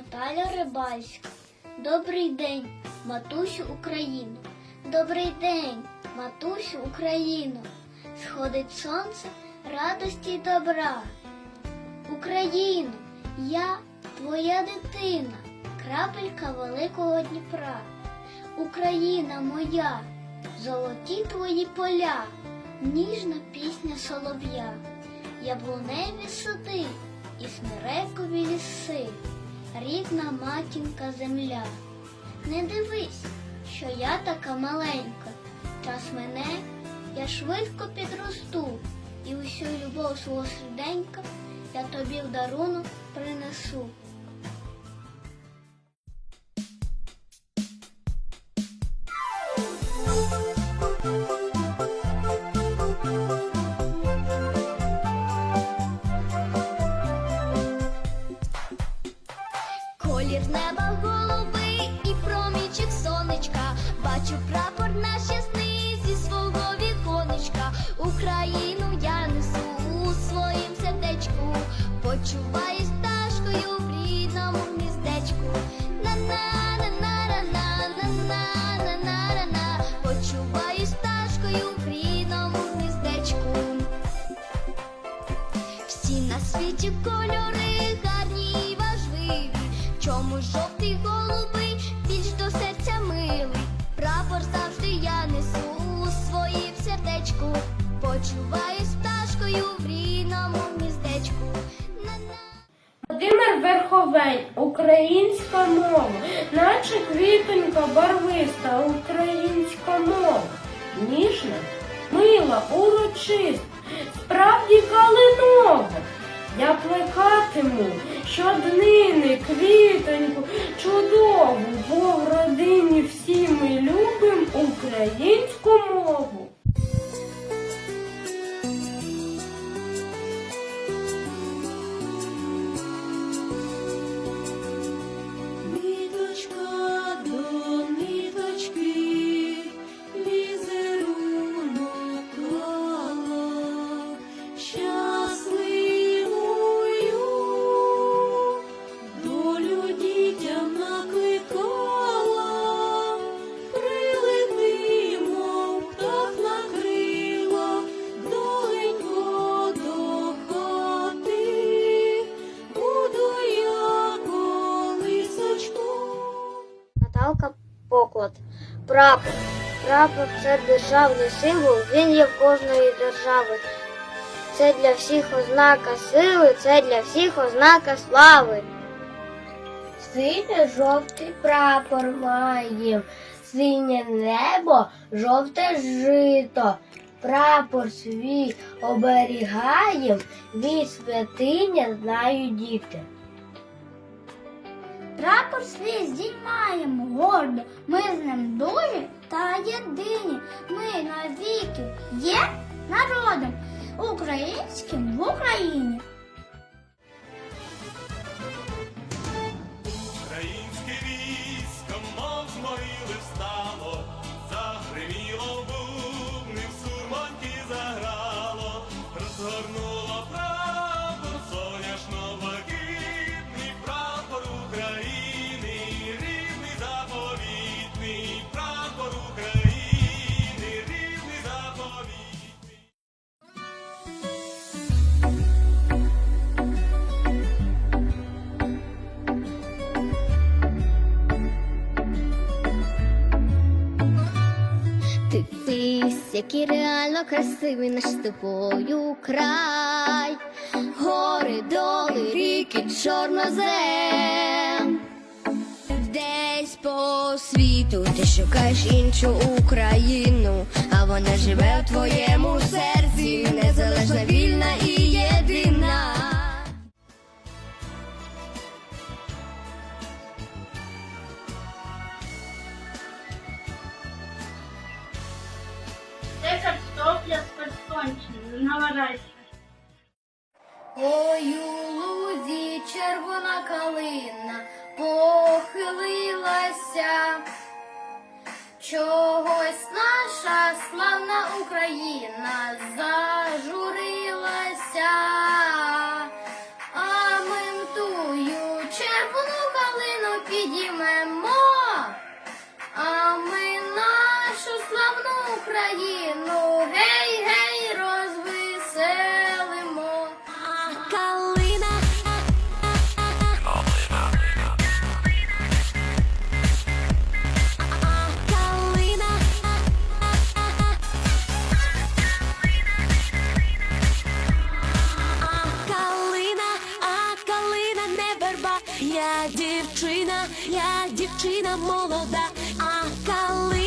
Наталя Рибальська. Добрий день, матусю Україну. Добрий день, матусю Україну. Сходить сонце радості й добра. Україно, я твоя дитина, крапелька великого Дніпра. Україна моя, золоті твої поля, ніжна пісня солов'я, яблуневі сади і смирекові ліси, рідна матінка земля. Не дивись, що я така маленька, час мене, я швидко підросту, і усю любов свого серденька я тобі в дарунок принесу. Колір неба голубий і промічок сонечка. Бачу прапор наш ясний зі свого віконечка. Україну Володимир українська мова, наче квітонька барвиста, українська мова, ніжна, мила, урочиста, справді калинова. Я плекатиму щоднини квітоньку чудову, Прапор. Прапор це державний символ, він є в кожної держави. Це для всіх ознака сили, це для всіх ознака слави. Синьо жовтий прапор маєм, синє небо, жовте жито. Прапор свій оберігаєм, від святиня знають діти. Прапор свій здіймаємо гордо, ми з ним дуже та єдині. Ми навіки є народом українським в Україні. Дивись, який реально красивий наш з тобою край, гори, доли, ріки, чорнозем. Десь по світу ти шукаєш іншу Україну, а вона живе в твоєму серці, незалежна, вільна і єдина. Персончем, наварайся. Ой, у лузі червона калина похилилася. Чогось наша славна Україна зажурилася, я дівчина, я дівчина молода, а коли